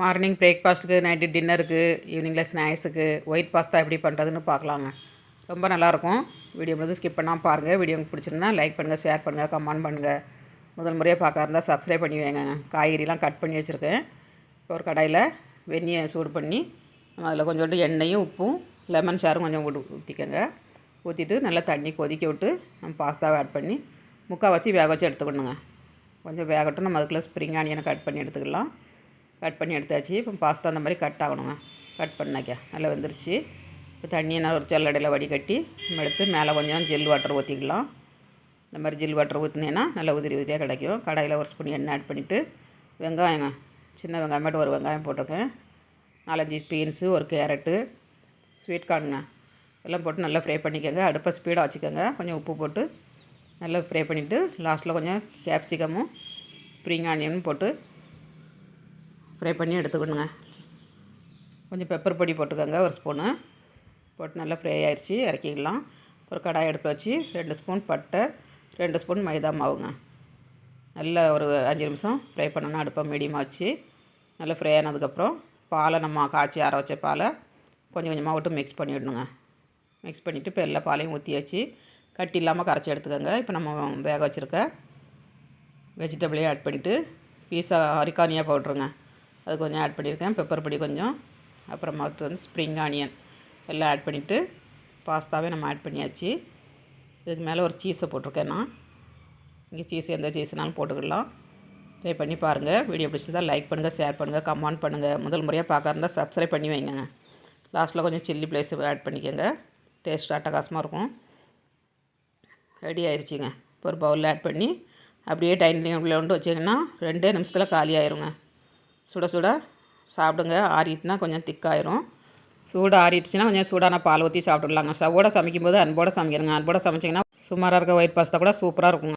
Morning பிரேக்ஃபாஸ்ட்டுக்கு night டின்னருக்கு ஈவினிங்கில் ஸ்நாக்ஸுக்கு ஒயிட் பாஸ்தா எப்படி பண்ணுறதுன்னு பார்க்கலாங்க. ரொம்ப நல்லாயிருக்கும். வீடியோ வந்து ஸ்கிப் பண்ணால் பாருங்கள் வீடியோ உங்களுக்கு பிடிச்சிருந்தா லைக் பண்ணுங்கள் ஷேர் பண்ணுங்கள் கமெண்ட் பண்ணுங்கள் முதல் முறையாக பார்க்க இருந்தால் சப்ஸ்கிரைப் பண்ணி வைங்க. காய்கறிலாம் கட் பண்ணி வச்சுருக்கேன். இப்போ ஒரு கடாயில் வெந்நியை சூடு பண்ணி அதில் கொஞ்சோண்டு எண்ணெயும் உப்பும் லெமன் சாரும் கொஞ்சம் ஊற்றிக்கோங்க ஊற்றிட்டு நல்லா தண்ணி கொதிக்க விட்டு நம்ம பாஸ்தாவை ஆட் பண்ணி முக்கால்வாசி வேக வச்சு எடுத்துக்கணுங்க. கொஞ்சம் வேகட்டும். நம்ம அதுக்குள்ளே ஸ்ப்ரிங் ஆனியனை கட் பண்ணி எடுத்துக்கலாம். கட் பண்ணி எடுத்தாச்சு. இப்போ பாஸ்தா அந்த மாதிரி கட் ஆகணுங்க. கட் பண்ணாக்க நல்லா வந்துருச்சு. இப்போ தண்ணியை நான் ஒரு சல்லடையில் வடிகட்டி நம்ம எடுத்து மேலே கொஞ்சம் ஜெல் வாட்டர் ஊற்றிக்கலாம் இந்த மாதிரி ஜெல் வாட்டர் ஊற்றினேன்னா நல்லா உதிரி உதிரியாக கிடைக்கும். கடாயில் ஒரு ஸ்பூன் எண்ணெய் ஆட் பண்ணிவிட்டு வெங்காயங்க சின்ன வெங்காயம் ஒரு வெங்காயம் போட்டிருக்கேன். நாலஞ்சு பீன்ஸு ஒரு கேரட்டு ஸ்வீட் கார்னுங்க. எல்லாம் போட்டு நல்லா ஃப்ரை பண்ணிக்கோங்க. அடுப்பை ஸ்பீடாக வச்சுக்கோங்க. கொஞ்சம் உப்பு போட்டு நல்லா ஃப்ரை பண்ணிவிட்டு லாஸ்ட்டில் கொஞ்சம் கேப்சிகமும் ஸ்ப்ரிங் ஆனியனும் போட்டு ஃப்ரை பண்ணி எடுத்துக்கணுங்க. கொஞ்சம் பெப்பர் பொடி போட்டுக்கோங்க ஒரு ஸ்பூனு. போட்டு நல்லா ஃப்ரை ஆகிடுச்சி இறக்கிக்கலாம் ஒரு கடாய் எடுத்து வச்சு ரெண்டு ஸ்பூன் பட்டை ரெண்டு ஸ்பூன் மைதா மாவுங்க. நல்லா ஒரு அஞ்சு நிமிஷம் ஃப்ரை பண்ணணும் அடுப்பை மீடியமாக வச்சு நல்லா ஃப்ரை ஆனதுக்கப்புறம் பாலை நம்ம காய்ச்சி ஆற வச்ச பாலை கொஞ்சம் கொஞ்சமாக விட்டு மிக்ஸ் பண்ணிவிடணுங்க மிக்ஸ் பண்ணிவிட்டு இப்போ எல்லா பாலையும் ஊற்றி வச்சு கட்டி இல்லாமல் கரைச்சி எடுத்துக்கோங்க. இப்போ நம்ம வேக வச்சுருக்க வெஜிடபிளையும் ஆட் பண்ணிவிட்டு பீஸா அரிக்கானியா பவுட்ருங்க அது கொஞ்சம் ஆட் பண்ணியிருக்கேன். பெப்பர் பொடி கொஞ்சம். அப்புறமா வந்து ஸ்ப்ரிங் ஆனியன் எல்லாம் ஆட் பண்ணிவிட்டு பாஸ்தாவே நம்ம ஆட் பண்ணியாச்சு. இதுக்கு மேலே ஒரு சீஸை போட்டிருக்கேன் நான். இங்கே சீஸ் எந்த சீஸ்னாலும் போட்டுக்கலாம். ட்ரை பண்ணி பாருங்கள் வீடியோ பிடிச்சிருந்தால் லைக் பண்ணுங்கள் ஷேர் பண்ணுங்கள் கமெண்ட் பண்ணுங்கள் முதல் முறையாக பார்க்க இருந்தால் சப்ஸ்கிரைப் பண்ணி வைங்க லாஸ்ட்டில் கொஞ்சம் சில்லி ப்ளேஸ் ஆட் பண்ணிக்கோங்க. டேஸ்ட் அட்டகாசமாக இருக்கும். ரெடி ஆயிடுச்சிங்க இப்போ ஒரு பவுலில் ஆட் பண்ணி அப்படியே டைனிங் டேபிளில் கொண்டு வச்சிங்கன்னா ரெண்டே நிமிஷத்தில் காலி ஆயிருங்க. சுட சுட சாப்பிடுங்க. ஆறிட்டுனா கொஞ்சம் திக்காயிரும். சூடு ஆறிடுச்சுன்னா கொஞ்சம் சூடான பால் ஊற்றி சாப்பிட்டுடலாங்க. ஸ்டவோட சமைக்கும்போது அன்போடு சமைக்கிறங்க. அன்போடு சமைச்சிங்கன்னா சுமாராக இருக்க ஒயிட் பாஸ்தா கூட சூப்பராக இருக்குங்க.